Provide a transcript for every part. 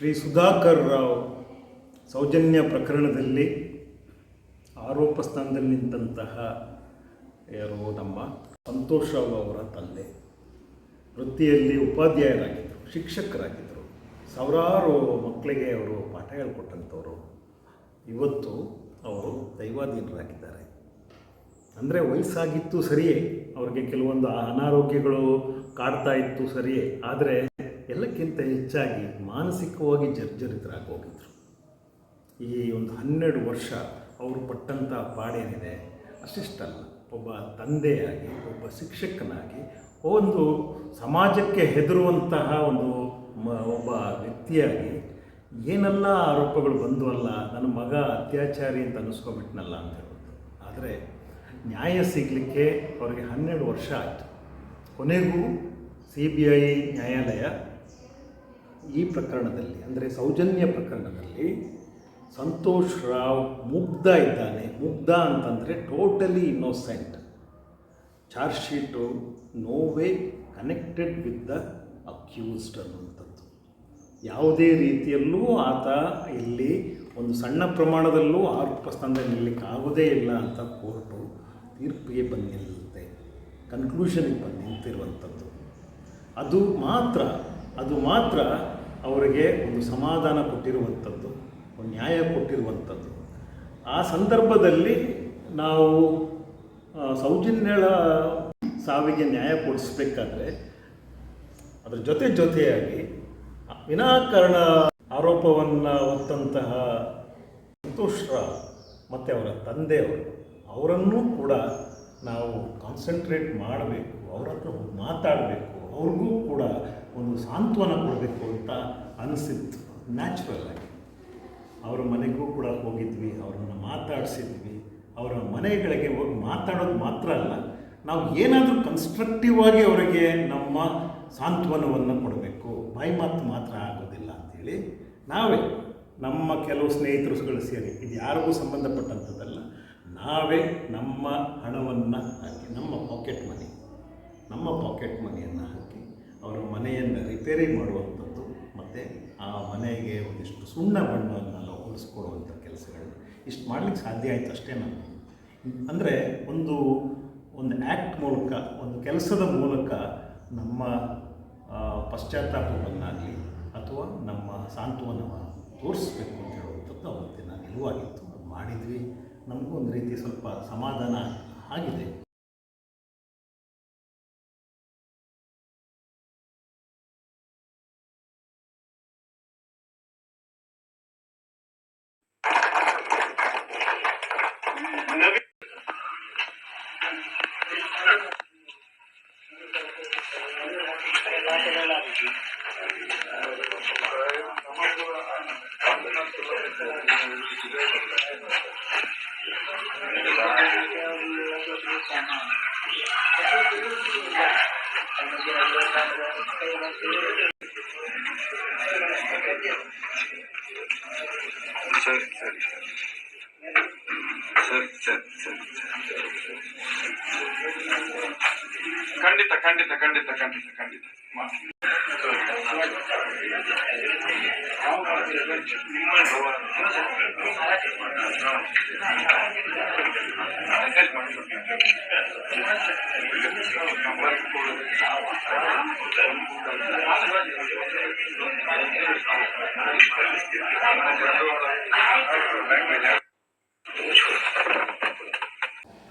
ಶ್ರೀ ಸುಧಾಕರ್ ರಾವ್ ಸೌಜನ್ಯ ಪ್ರಕರಣದಲ್ಲಿ ಆರೋಪ ಸ್ಥಾನದಲ್ಲಿ ನಿಂತಹ ಯಾರು ನಮ್ಮ ಸಂತೋಷ್ ರಾವ್ ಅವರ ತಂದೆ ವೃತ್ತಿಯಲ್ಲಿ ಉಪಾಧ್ಯಾಯರಾಗಿದ್ದರು ಶಿಕ್ಷಕರಾಗಿದ್ದರು ಸಾವಿರಾರು ಮಕ್ಕಳಿಗೆ ಅವರು ಪಾಠ ಹೇಳ್ಕೊಟ್ಟಂಥವ್ರು. ಇವತ್ತು ಅವರು ದೈವಾಧೀನರಾಗಿದ್ದಾರೆ. ಅಂದರೆ ವಯಸ್ಸಾಗಿತ್ತು ಸರಿಯೇ, ಅವ್ರಿಗೆ ಕೆಲವೊಂದು ಅನಾರೋಗ್ಯಗಳು ಕಾಡ್ತಾ ಇತ್ತು ಸರಿಯೇ, ಆದರೆ ಎಲ್ಲಕ್ಕಿಂತ ಹೆಚ್ಚಾಗಿ ಮಾನಸಿಕವಾಗಿ ಜರ್ಜರಿತರಾಗಿ ಹೋಗಿದ್ರು ಈ ಒಂದು ಹನ್ನೆರಡು ವರ್ಷ ಅವರು ಪಟ್ಟಂಥ ಪಾಡೇನಿದೆ ಅಷ್ಟಿಷ್ಟಲ್ಲ ಒಬ್ಬ ತಂದೆಯಾಗಿ, ಒಬ್ಬ ಶಿಕ್ಷಕನಾಗಿ, ಒಂದು ಸಮಾಜಕ್ಕೆ ಹೆದರುವಂತಹ ಒಂದು ಮ, ಒಬ್ಬ ವ್ಯಕ್ತಿಯಾಗಿ ಏನೆಲ್ಲ ಆರೋಪಗಳು ಬಂದವಲ್ಲ, ನನ್ನ ಮಗ ಅತ್ಯಾಚಾರಿ ಅಂತ ಅನ್ನಿಸ್ಕೊಬಿಟ್ನಲ್ಲ ಅಂತ ಹೇಳ್ಬೋದು ಆದರೆ ನ್ಯಾಯ ಸಿಗಲಿಕ್ಕೆ ಅವರಿಗೆ ಹನ್ನೆರಡು ವರ್ಷ ಆಯಿತು. ಕೊನೆಗೂ ಸಿ ಬಿ ಐ ನ್ಯಾಯಾಲಯ ಈ ಪ್ರಕರಣದಲ್ಲಿ, ಅಂದರೆ ಸೌಜನ್ಯ ಪ್ರಕರಣದಲ್ಲಿ ಸಂತೋಷ್ ರಾವ್ ಮುಗ್ಧ ಇದ್ದಾನೆ. ಮುಗ್ಧ ಅಂತಂದರೆ totally innocent charge sheet no way connected with the accused ಅನ್ನುವಂಥದ್ದು. ಯಾವುದೇ ರೀತಿಯಲ್ಲೂ ಆತ ಇಲ್ಲಿ ಒಂದು ಸಣ್ಣ ಪ್ರಮಾಣದಲ್ಲೂ ಆರೋಪ ಸ್ಥಾನದಲ್ಲಿ ನಿಲ್ಲಕ್ಕಾಗೋದೇ ಇಲ್ಲ ಅಂತ ಕೋರ್ಟು ತೀರ್ಪಿಗೆ ಬಂದಿಲ್ಲದೆ ಕನ್ಕ್ಲೂಷನಿಗೆ ಬಂದು ನಿಂತಿರುವಂಥದ್ದು. ಅದು ಮಾತ್ರ ಅದು ಮಾತ್ರ ಅವರಿಗೆ ಒಂದು ಸಮಾಧಾನ ಕೊಟ್ಟಿರುವಂಥದ್ದು, ಒಂದು ನ್ಯಾಯ ಕೊಟ್ಟಿರುವಂಥದ್ದು. ಆ ಸಂದರ್ಭದಲ್ಲಿ ನಾವು ಸೌಜನ್ಯಳ ಸಾವಿಗೆ ನ್ಯಾಯ ಕೊಡಿಸ್ಬೇಕಾದ್ರೆ, ಅದರ ಜೊತೆ ಜೊತೆಯಾಗಿ ವಿನಾಕಾರಣ ಆರೋಪವನ್ನು ಹೊತ್ತಂತಹ ಸಂತೋಷ್ರ ಮತ್ತು ಅವರ ತಂದೆಯವರು, ಅವರನ್ನೂ ಕೂಡ ನಾವು ಕಾನ್ಸಂಟ್ರೇಟ್ ಮಾಡಬೇಕು ಅವರ ಹತ್ರ ಮಾತಾಡಬೇಕು, ಅವ್ರಿಗೂ ಕೂಡ ಒಂದು ಸಾಂತ್ವನ ಕೊಡಬೇಕು ಅಂತ ಅನಿಸಿತ್ತು. ನ್ಯಾಚುರಲ್ ಆಗಿ. ಅವರ ಮನೆಗೂ ಕೂಡ ಹೋಗಿದ್ವಿ, ಅವರನ್ನು ಮಾತಾಡಿಸಿದ್ವಿ. ಅವರ ಮನೆಗಳಿಗೆ ಹೋಗಿ ಮಾತಾಡೋದು ಮಾತ್ರ ಅಲ್ಲ, ನಾವು ಏನಾದರೂ ಕನ್ಸ್ಟ್ರಕ್ಟಿವ್ ಆಗಿ ಅವರಿಗೆ ನಮ್ಮ ಸಾಂತ್ವನವನ್ನು ಕೊಡಬೇಕು. ಬಾಯಿ ಮಾತು ಮಾತ್ರ ಆಗೋದಿಲ್ಲ ಅಂಥೇಳಿ ನಾವೇ ನಮ್ಮ ಕೆಲವು ಸ್ನೇಹಿತರುಗಳು ಸೇರಿ, ಇದು ಯಾರಿಗೂ ಸಂಬಂಧಪಟ್ಟಂಥದ್ದಲ್ಲ, ನಾವೇ ನಮ್ಮ ಹಣವನ್ನು ಹಾಕಿ, ನಮ್ಮ ಪಾಕೆಟ್ ಮನಿ ನಮ್ಮ ಪಾಕೆಟ್ ಮನಿಯನ್ನು ಹಾಕಿ ಅವರ ಮನೆಯನ್ನು ರಿಪೇರಿ ಮಾಡುವಂಥದ್ದು, ಮತ್ತು ಆ ಮನೆಗೆ ಒಂದಿಷ್ಟು ಸುಣ್ಣ ಬಣ್ಣವನ್ನು ಹೊಲಿಸ್ಕೊಡುವಂಥ ಕೆಲಸಗಳು ಇಷ್ಟು ಮಾಡಲಿಕ್ಕೆ ಸಾಧ್ಯ ಆಯಿತು ಅಷ್ಟೇ ನಾನು ಅಂದರೆ ಒಂದು ಒಂದು ಆ್ಯಕ್ಟ್ ಮೂಲಕ, ಒಂದು ಕೆಲಸದ ಮೂಲಕ ನಮ್ಮ ಪಶ್ಚಾತ್ತಾಪವನ್ನಾಗಲಿ ಅಥವಾ ನಮ್ಮ ಸಾಂತ್ವನವನ್ನು ತೋರಿಸ್ಬೇಕು ಅಂತ ಹೇಳುವಂಥದ್ದು ಅವತ್ತಿನ ನಿಲುವಾಗಿತ್ತು. ಮಾಡಿದ್ವಿ. ನಮಗೂ ಒಂದು ರೀತಿ ಸ್ವಲ್ಪ ಸಮಾಧಾನ ಆಗಿದೆ. ಸರಿ ಸರಿ ಸರಿ ಸರಿ ಸರಿ ಖಂಡಿತ ಖಂಡಿತ ಖಂಡಿತ ಖಂಡಿತ ಖಂಡಿತ ಮಾ- ನಿಮ್ಮ ಹೆಲ್ಪ್ ಮಾಡಿ ನಂಬರ್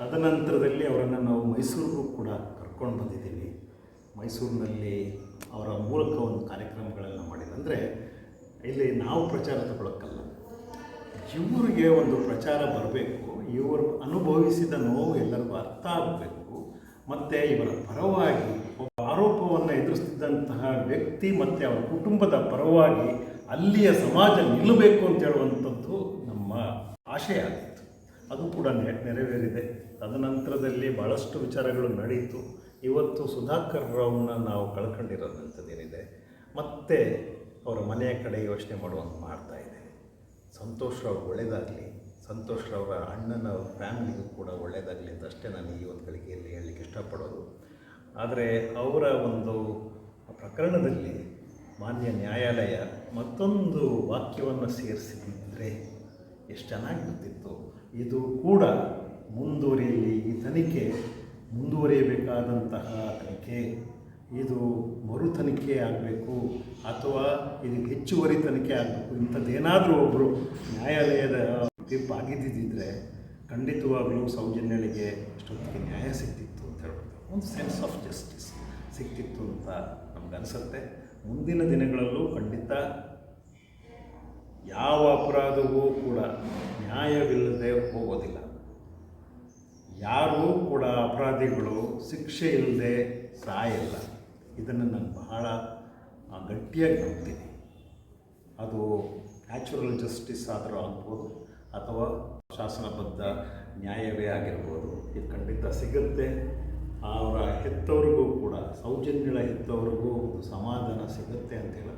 ತದನಂತರದಲ್ಲಿ ಅವರನ್ನು ನಾವು ಮೈಸೂರಿಗೂ ಕೂಡ ಕರ್ಕೊಂಡು ಬಂದಿದ್ದೀವಿ. ಮೈಸೂರಿನಲ್ಲಿ ಅವರ ಮೂಲಕ ಒಂದು ಕಾರ್ಯಕ್ರಮಗಳನ್ನು ಮಾಡಿದೆ ಅಂದರೆ ಇಲ್ಲಿ ನಾವು ಪ್ರಚಾರ ತಗೊಳ್ಳೋಕ್ಕಲ್ಲ ಇವರಿಗೆ ಒಂದು ಪ್ರಚಾರ ಬರಬೇಕು, ಇವರು ಅನುಭವಿಸಿದ ನೋವು ಎಲ್ಲರಿಗೂ ಅರ್ಥ ಆಗಬೇಕು, ಮತ್ತು ಇವರ ಪರವಾಗಿ ಆರೋಪವನ್ನು ಎದುರಿಸ್ತಿದ್ದಂತಹ ವ್ಯಕ್ತಿ ಮತ್ತು ಅವರ ಕುಟುಂಬದ ಪರವಾಗಿ ಅಲ್ಲಿಯ ಸಮಾಜ ನಿಲ್ಲಬೇಕು ಅಂತ ಹೇಳುವಂಥದ್ದು ನಮ್ಮ ಆಶಯ ಆಗಿತ್ತು. ಅದು ಕೂಡ ನೆರವೇರಿದೆ. ತದನಂತರದಲ್ಲಿ ಭಾಳಷ್ಟು ವಿಚಾರಗಳು ನಡೀತು ಇವತ್ತು ಸುಧಾಕರ್ ರಾವ್ನ ನಾವು ಕಳ್ಕೊಂಡಿರೋದಂಥದ್ದೇನಿದೆ ಮತ್ತೆ ಅವರ ಮನೆಯ ಕಡೆ ಯೋಚನೆ ಮಾಡುವಂಗೆ ಮಾಡ್ತಾ ಇದೆ ಸಂತೋಷ್ ರಾವ್ ಒಳ್ಳೆಯದಾಗಲಿ ಸಂತೋಷ್ ರವರ ಅಣ್ಣನ ಫ್ಯಾಮಿಲಿಗೂ ಕೂಡ ಒಳ್ಳೆಯದಾಗಲಿ ಅಂತ ಅಷ್ಟೇ ನಾನು ಈ ಒಂದು ಗಳಿಗೆಯಲ್ಲಿ ಹೇಳಲಿಕ್ಕೆ ಇಷ್ಟಪಡೋದು. ಆದರೆ ಅವರ ಒಂದು ಪ್ರಕರಣದಲ್ಲಿ ಮಾನ್ಯ ನ್ಯಾಯಾಲಯ ಮತ್ತೊಂದು ವಾಕ್ಯವನ್ನು ಸೇರಿಸಿದ್ರೆ ಎಷ್ಟು ಚೆನ್ನಾಗಿರ್ತಿತ್ತು ಇದು ಕೂಡ ಮುಂದುವರಿಯಲಿ. ಈ ತನಿಖೆ ಮುಂದುವರಿಯಬೇಕಾದಂತಹ ತನಿಖೆ. ಇದು ಮರು ತನಿಖೆ ಆಗಬೇಕು ಅಥವಾ ಇದು ಹೆಚ್ಚುವರಿ ತನಿಖೆ ಆಗಬೇಕು. ಇಂಥದ್ದೇನಾದರೂ ಒಬ್ಬರು ನ್ಯಾಯಾಲಯದ ತೀರ್ಪು ಆಗಿದ್ದಿದ್ದರೆ ಖಂಡಿತವಾಗಲೂ ಸೌಜನ್ಯಳಿಗೆ ಅಷ್ಟೊತ್ತಿಗೆ ನ್ಯಾಯ ಸಿಗ್ತಿತ್ತು ಅಂತ ಹೇಳ್ಬೋದು. ಒಂದು ಸೆನ್ಸ್ ಆಫ್ ಜಸ್ಟಿಸ್ ಸಿಗ್ತಿತ್ತು ಅಂತ ನಮಗನ್ಸುತ್ತೆ ಮುಂದಿನ ದಿನಗಳಲ್ಲೂ ಖಂಡಿತ ಯಾವ ಅಪರಾಧವೂ ಕೂಡ ನ್ಯಾಯವಿಲ್ಲದೆ ಹೋಗೋದಿಲ್ಲ. ಯಾರೂ ಕೂಡ ಅಪರಾಧಿಗಳು ಶಿಕ್ಷೆ ಇಲ್ಲದೆ ಸಾಯಲ್ಲ. ಇದನ್ನು ನಾನು ಬಹಳ ಗಟ್ಟಿಯಾಗಿ ನಂಬ್ತೀನಿ. ಅದು ನ್ಯಾಚುರಲ್ ಜಸ್ಟಿಸ್ ಆದರೂ ಆಗ್ಬೋದು, ಅಥವಾ ಶಾಸನಬದ್ಧ ನ್ಯಾಯವೇ ಆಗಿರ್ಬೋದು. ಇದು ಖಂಡಿತ ಸಿಗುತ್ತೆ. ಅವರ ಹೆತ್ತವರಿಗೂ ಕೂಡ, ಸೌಜನ್ಯಗಳ ಹೆತ್ತವರಿಗೂ ಒಂದು ಸಮಾಧಾನ ಸಿಗುತ್ತೆ ಅಂತ ಹೇಳಿ